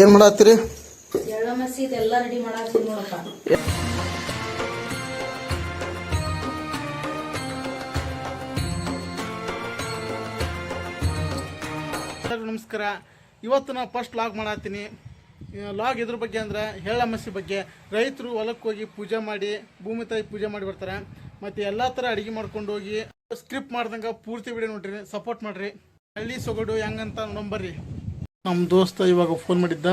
ಏನು ಮಾಡತ್ತೀರಿ? ನಮಸ್ಕಾರ. ಇವತ್ತು ನಾವು ಫಸ್ಟ್ ಲಾಗ್ ಮಾಡತ್ತೀನಿ. ಲಾಗ್ ಇದ್ರ ಬಗ್ಗೆ ಅಂದ್ರೆ ಹೇಳಮಸಿ ಬಗ್ಗೆ. ರೈತರು ಹೊಲಕ್ಕೆ ಹೋಗಿ ಪೂಜೆ ಮಾಡಿ ಭೂಮಿ ತಾಯಿ ಪೂಜೆ ಮಾಡಿ ಬರ್ತಾರೆ. ಮತ್ತೆ ಎಲ್ಲ ಥರ ಅಡಿಗೆ ಮಾಡ್ಕೊಂಡು ಹೋಗಿ ಸ್ಕ್ರಿಪ್ಟ್ ಮಾಡ್ದಂಗೆ ಪೂರ್ತಿ ವಿಡಿಯೋ ನೋಡ್ರಿ ಸಪೋರ್ಟ್ ಮಾಡ್ರಿ. ಹಳ್ಳಿ ಸೊಗಡು ಹೆಂಗಂತ ನಂಬರ್ರಿ ನಮ್ಮ ದೋಸ್ತ ಇವಾಗ ಫೋನ್ ಮಾಡಿದ್ದ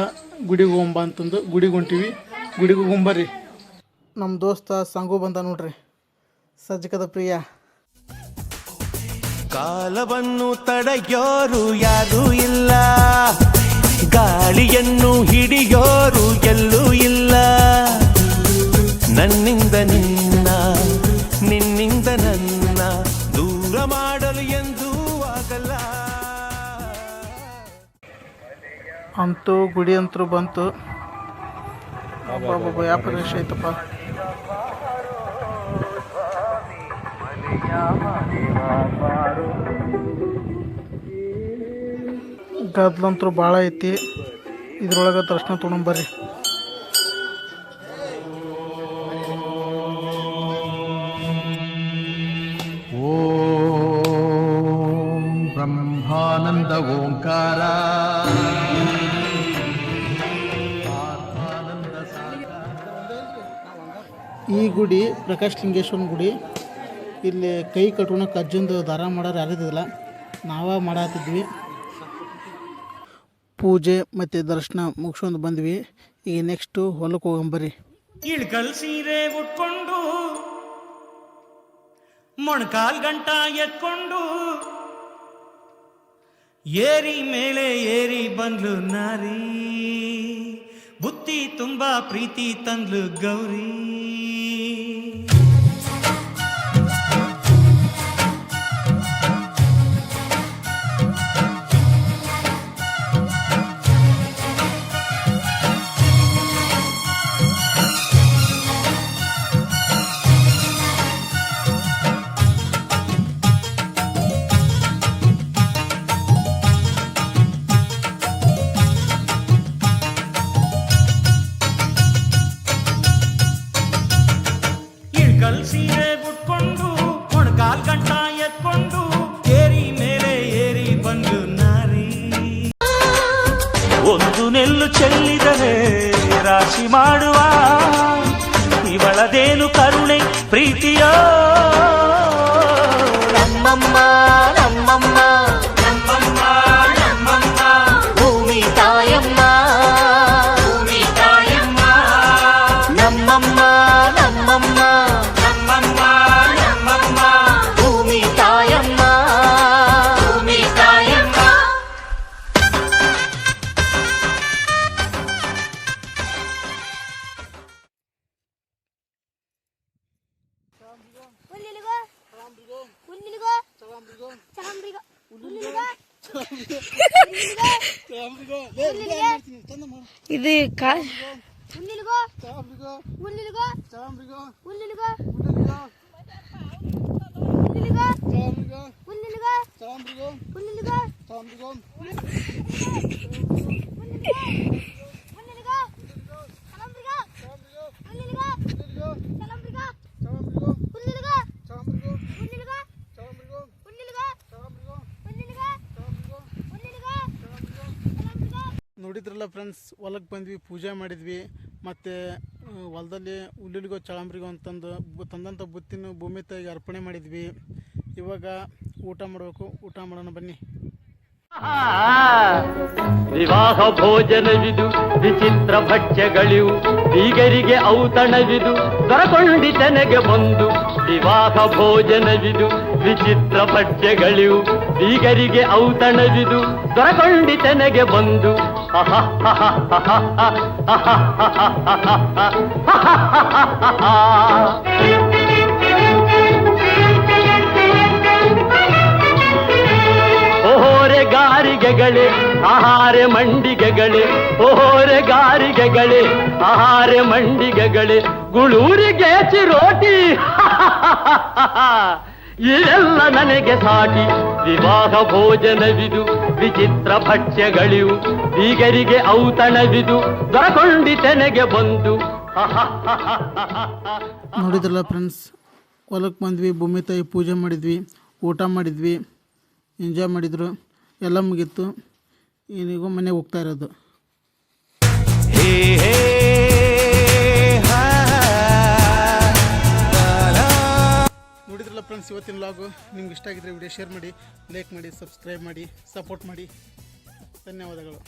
ಗುಡಿಗೆ ಹೋಗಂಬ ಅಂತಂದು ಗುಡಿಗೆ ಹೊಂಟಿವಿ. ಗುಡಿಗೆ ಹೋಗಂಬರ್ರಿ ನಮ್ಮ ದೋಸ್ತ ಸಂಗು ಬಂದ ನೋಡ್ರಿ. ಸಜ್ಜಕದ ಪ್ರಿಯ. ಕಾಲವನ್ನು ತಡೆಯೋರು ಯಾರೂ ಇಲ್ಲ. ಗಾಳಿಯನ್ನು ಹಿಡಿಯೋರು ಎಲ್ಲೂ ಇಲ್ಲ. ನನ್ನಿಂದ ನಿನ್ನ ಅಂತೂ ಗುಡಿ ಅಂತೂ ಬಂತು. ಒಬ್ಬೊಬ್ಬ ಯಾವ ಪ್ರದೇಶ ಐತಪ್ಪ ಗದ್ಲಂತೂ ಭಾಳ ಐತಿ. ಇದ್ರೊಳಗೆ ದರ್ಶನ ತೊಗೊಂಬರ್ರಿ ಓಂ ಬ್ರಹ್ಮಾನಂದ ಓಂಕಾರ. ಈ ಗುಡಿ ಪ್ರಕಾಶ್ ಲಿಂಗೇಶ್ವರನ ಗುಡಿ. ಇಲ್ಲಿ ಕೈ ಕಟ್ಕೊಳಕ್ಕೆ ಅಜ್ಜಂದು ದಾರ ಮಾಡೋರು ಯಾರಿದ್ದಿಲ್ಲ ನಾವೇ ಮಾಡತ್ತಿದ್ವಿ ಪೂಜೆ ಮತ್ತು ದರ್ಶನ ಮುಗಿಸ್ಕೊಂಡು ಬಂದ್ವಿ. ಈಗ ನೆಕ್ಸ್ಟು ಹೊಲಕ್ಕೆ ಹೋಗಂಬರಿ ಇಳ್ಕಲ್ ಸೀರೆ ಉಟ್ಕೊಂಡು, ಮೊಣಕಾಲ್ ಗಂಟ ಎತ್ಕೊಂಡು, ಏರಿ ಮೇಲೆ ಏರಿ ಬಂದ್ಲು ನಾರಿ. ಬುತ್ತಿ ತುಂಬಾ ಪ್ರೀತಿ ತಂದ್ಲು ಗೌರಿ. ಇಳ್ಕಲ್ ಸೀರೆ ಉಟ್ಕೊಂಡು ಮೊಣಕಾಲ್ ಗಂಟ ಎತ್ಕೊಂಡು ಏರಿ ಮೇಲೆ ಏರಿ ಬಂದು ನಾರಿ ಒಂದು ನೆಲ್ಲು ಚೆಲ್ಲಿದರೆ ರಾಶಿ ಮಾಡುವ ಇವಳದೇನು ಕರುಣೆ ಪ್ರೀತಿಯ ನಮ್ಮಮ್ಮ ನಮ್ಮಮ್ಮ ನಮ್ಮಮ್ಮ ಇದು ಕಾ ಹುಲ್ಲಿಲಿಗೋ ಹುಲ್ಲಿಲಿಗೋ ಹುಲ್ಲಿಲಿಗೋ ಹುಲ್ಲಿಲಿಗೋ ಹುಲ್ಲಿಲಿಗೋ ಹುಲ್ಲಿಲಿಗೋ ಹುಲ್ಲಿಲಿಗೋ ನೋಡಿದ್ರಲ್ಲ ಫ್ರೆಂಡ್ಸ್ ಹೊಲಕ್ಕೆ ಬಂದ್ವಿ, ಪೂಜೆ ಮಾಡಿದ್ವಿ, ಮತ್ತು ಹೊಲದಲ್ಲಿ ಉಲ್ಲಿಲಿಗೋ ಚಳಂಬ್ರಿಗೋ ಅಂತಂದು ತಂದಂಥ ಬುತ್ತಿನ ಭೂಮಿ ತಾಯಿಗೆ ಅರ್ಪಣೆ ಮಾಡಿದ್ವಿ. ಇವಾಗ ಊಟ ಮಾಡಬೇಕು, ಊಟ ಮಾಡೋಣ ಬನ್ನಿ. ವಿವಾಹ ಭೋಜನವಿದು, ವಿಚಿತ್ರ ಭಕ್ಷ್ಯಗಳಿವು, ಬೀಗರಿಗೆ ಔತಣವಿದು ದೊರಕೊಂಡಿತನೆಗೆ ಬಂದು ವಿವಾಹ ಭೋಜನವಿದು, ವಿಚಿತ್ರ ಭಕ್ಷ್ಯಗಳಿವು, ಬೀಗರಿಗೆ ಔತಣವಿದು ದೊರಕೊಂಡಿತನೆಗೆ ಬಂದು ಓಹೋರೆ ಗಾರಿಗೆಗಳೇ ಆಹಾರ ಮಂಡಿಗೆಗಳೇ ಓಹೋರೆ ಗಾರಿಗೆಗಳೇ ಆಹಾರ ಮಂಡಿಗೆಗಳೇ ಗುಳೂರಿಗೆ ಚಿರೋಟಿ. ಇದೆಲ್ಲ ನನಗೆ ಸಾಟಿ ವಿವಾಹ ಭೋಜನವಿದು ವಿಚಿತ್ರ ಭಕ್ಷ್ಯಗಳಿವು. ಬೀಗರಿಗೆ ಔತಣವಿದು ದೊರಕೊಂಡಿತೆನೆಗೆ ಬಂದು. ನೋಡಿದ್ರಲ್ಲ ಫ್ರೆಂಡ್ಸ್ ಹೊಲಕ್ಕೆ ಬಂದ್ವಿ ಭೂಮಿ ತಾಯಿ ಪೂಜೆ ಮಾಡಿದ್ವಿ ಊಟ ಮಾಡಿದ್ವಿ ಎಂಜಾಯ್ ಮಾಡಿದ್ರು ಎಲ್ಲ ಮುಗೀತು. ಈನಿಗೂ ಮನೆಗೆ ಹೋಗ್ತಾ ಇರೋದು. ಹೇ ಹೇ ಹಾ, ಫ್ರೆಂಡ್ಸ್, ಇವತ್ತಿನ ಲಾಗು ನಿಮ್ಗೆ ಇಷ್ಟ ಆಗಿದ್ರೆ ವಿಡಿಯೋ ಶೇರ್ ಮಾಡಿ ಲೈಕ್ ಮಾಡಿ ಸಬ್ಸ್ಕ್ರೈಬ್ ಮಾಡಿ ಸಪೋರ್ಟ್ ಮಾಡಿ. ಧನ್ಯವಾದಗಳು.